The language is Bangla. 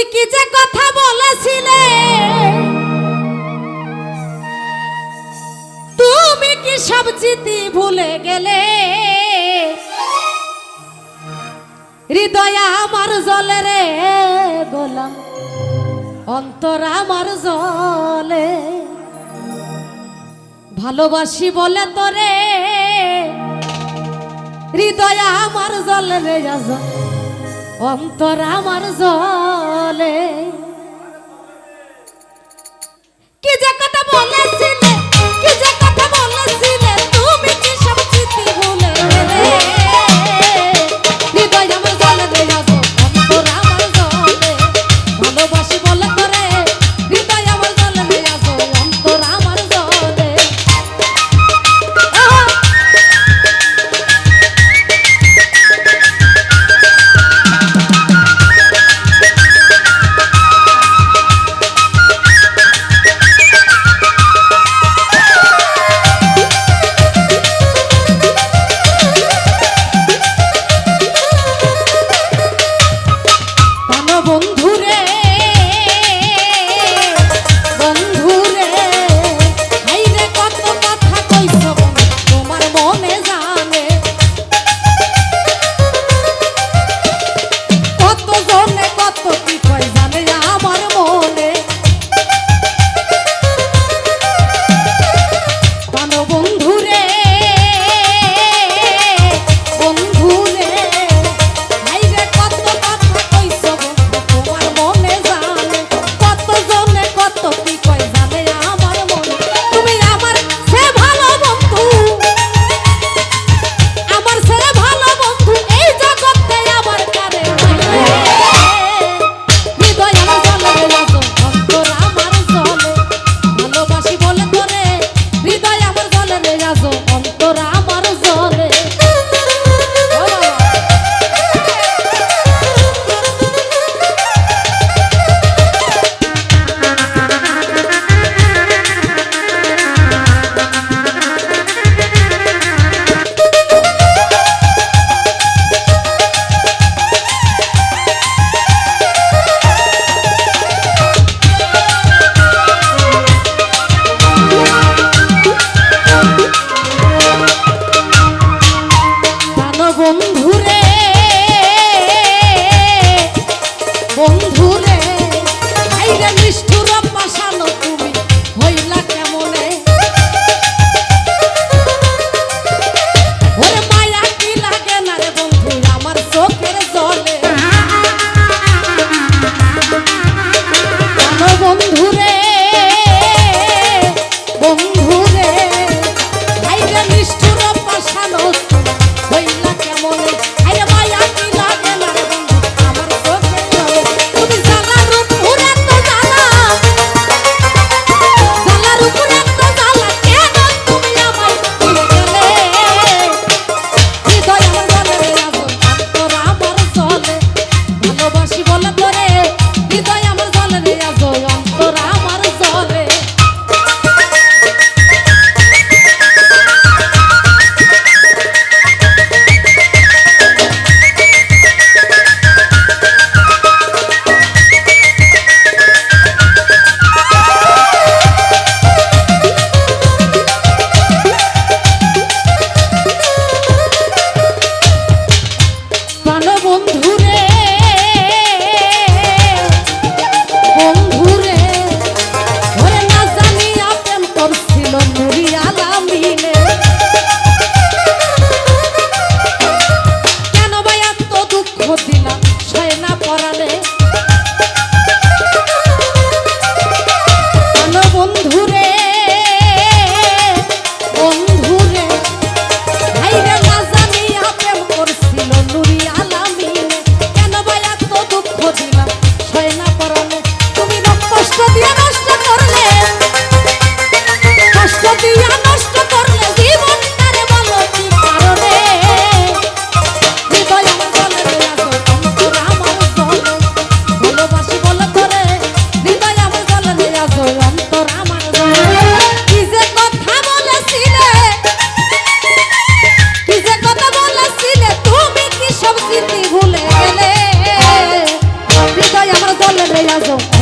তুমি কি যে কথা বলেছিলে? তুমি কি সব জিতি ভুলে গেলে? হৃদয় আমার জলে রে গোলাম, অন্তর আমার জলে। ভালোবাসি বলে তোরে, হৃদয় আমার জলে রে যা অন্তর আমার জলে ঘুরিয়ালা জলে